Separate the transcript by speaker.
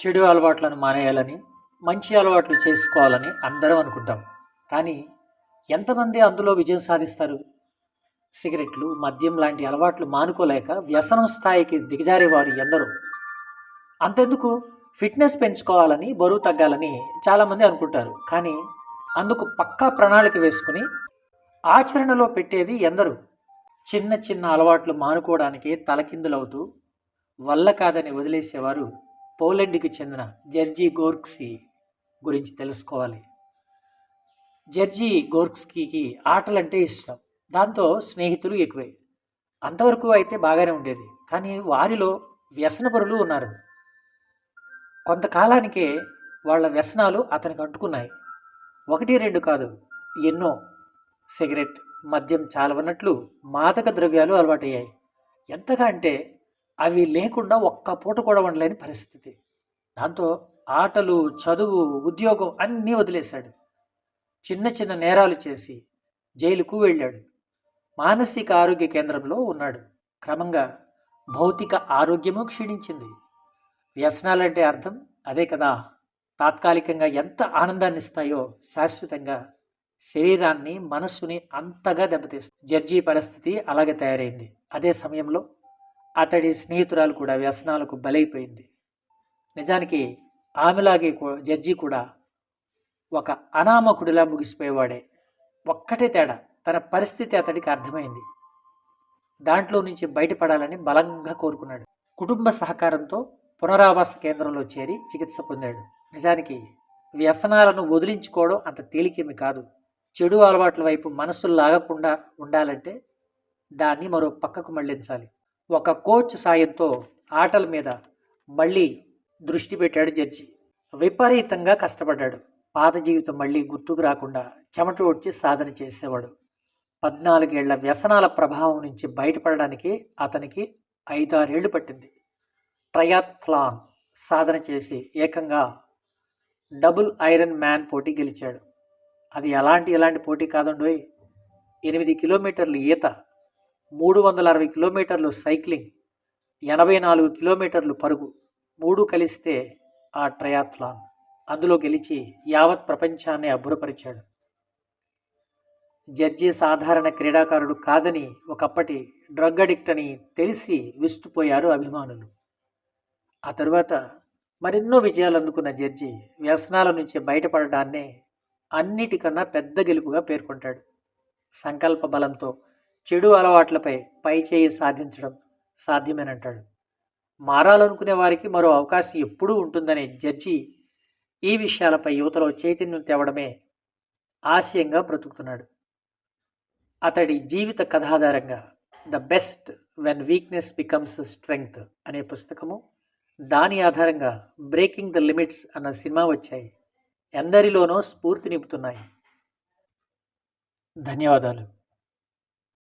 Speaker 1: చెడు అలవాట్లను మానేయాలని మంచి అలవాట్లు చేసుకోవాలని అందరం అనుకుంటాం. కానీ ఎంతమంది అందులో విజయం సాధిస్తారు? సిగరెట్లు మద్యం లాంటి అలవాట్లు మానుకోలేక వ్యసనం స్థాయికి దిగజారేవారు ఎందరో. అంతెందుకు? ఫిట్నెస్ పెంచుకోవాలని బరువు తగ్గాలని చాలామంది అనుకుంటారు. కానీ అందుకు పక్కా ప్రణాళిక వేసుకుని ఆచరణలో పెట్టేది ఎందరు. చిన్న చిన్న అలవాట్లు మానుకోవడానికి తలకిందులవుతూ వల్ల కాదని వదిలేసేవారు పోలెండ్కి చెందిన జెర్జీ గోర్క్సీ గురించి తెలుసుకోవాలి. జెర్జీ గోర్క్స్కీకి ఆటలంటే ఇష్టం. దాంతో స్నేహితులు ఎక్కువే. అంతవరకు అయితే బాగానే ఉండేది. కానీ వారిలో వ్యసనపరులు ఉన్నారు. కొంతకాలానికే వాళ్ళ వ్యసనాలు అతనికి అంటుకున్నాయి. ఒకటి రెండు కాదు ఎన్నో సిగరెట్ మద్యం చాలవన్నట్లు మాదక ద్రవ్యాలు అలవాటయ్యాయి. ఎంతగా అంటే అవి లేకుండా ఒక్క పూట కూడా ఉండలేని పరిస్థితి. దాంతో ఆటలు చదువు ఉద్యోగం అన్నీ వదిలేశాడు. చిన్న చిన్న నేరాలు చేసి జైలుకు వెళ్ళాడు. మానసిక ఆరోగ్య కేంద్రంలో ఉన్నాడు. క్రమంగా భౌతిక ఆరోగ్యము క్షీణించింది. వ్యసనాలంటే అర్థం? అదే కదా. తాత్కాలికంగా ఎంత ఆనందాన్ని ఇస్తాయో శాశ్వతంగా శరీరాన్ని మనస్సుని అంతగా దెబ్బతీస్తుంది. జడ్జి పరిస్థితి అలాగే తయారైంది. అదే సమయంలో అతడి స్నేహితురాలు కూడా వ్యసనాలకు బలైపోయింది. నిజానికి ఆమెలాగే జడ్జి కూడా ఒక అనామకుడిలా ముగిసిపోయేవాడే. ఒక్కటే తేడా తన పరిస్థితి అతడికి అర్థమైంది. దాంట్లో నుంచి బయటపడాలని బలంగా కోరుకున్నాడు. కుటుంబ సహకారంతో పునరావాస కేంద్రంలో చేరి చికిత్స పొందాడు. నిజానికి వ్యసనాలను వదిలించుకోవడం అంత తేలికేమి కాదు. చెడు అలవాట్ల వైపు మనసు లాగకుండా ఉండాలంటే దాన్ని మరో పక్కకు మళ్ళించాలి. ఒక కోచ్ సాయంతో ఆటల మీద మళ్ళీ దృష్టి పెట్టాడు జడ్జి. విపరీతంగా కష్టపడ్డాడు. పాత జీవితం మళ్ళీ గుర్తుకు రాకుండా చెమట వచ్చి సాధన చేసేవాడు. పద్నాలుగేళ్ళ వ్యసనాల ప్రభావం నుంచి బయటపడడానికి అతనికి ఐదారేళ్ళు పట్టింది. ట్రయాథ్లాన్ సాధన చేసి ఏకంగా డబుల్ ఐరన్ మ్యాన్ పోటీ గెలిచాడు. అది ఎలాంటి ఎలాంటి పోటీ కాదండోయ్. ఎనిమిది కిలోమీటర్లు ఈత మూడు వందల అరవై కిలోమీటర్లు సైక్లింగ్ ఎనభై నాలుగు కిలోమీటర్లు పరుగు మూడు కలిస్తే ఆ ట్రయాథ్లాన్. అందులో గెలిచి యావత్ ప్రపంచాన్ని అబ్బురపరిచాడు. జడ్జి సాధారణ క్రీడాకారుడు కాదని ఒకప్పటి డ్రగ్ అడిక్ట్ అని తెలిసి విస్తుపోయారు అభిమానులు. ఆ తరువాత మరెన్నో విజయాలు అందుకున్న జడ్జి వ్యసనాల నుంచి బయటపడడాన్నే అన్నిటికన్నా పెద్ద గెలుపుగా పేర్కొంటాడు. సంకల్ప బలంతో చెడు అలవాట్లపై పై చేయి సాధించడం సాధ్యమేనంటాడు. మారాలనుకునే వారికి మరో అవకాశం ఎప్పుడూ ఉంటుందనే జడ్జి ఈ విషయాలపై యువతలో చైతన్యం తేవడమే ఆశయంగా బ్రతుకుతున్నాడు. అతడి జీవిత కథాధారంగా the best when weakness becomes strength అనే పుస్తకము దాని ఆధారంగా బ్రేకింగ్ ద లిమిట్స్ అన్న సినిమా వచ్చాయి. ఎందరిలోనో స్ఫూర్తి నింపుతున్నాయి. ధన్యవాదాలు.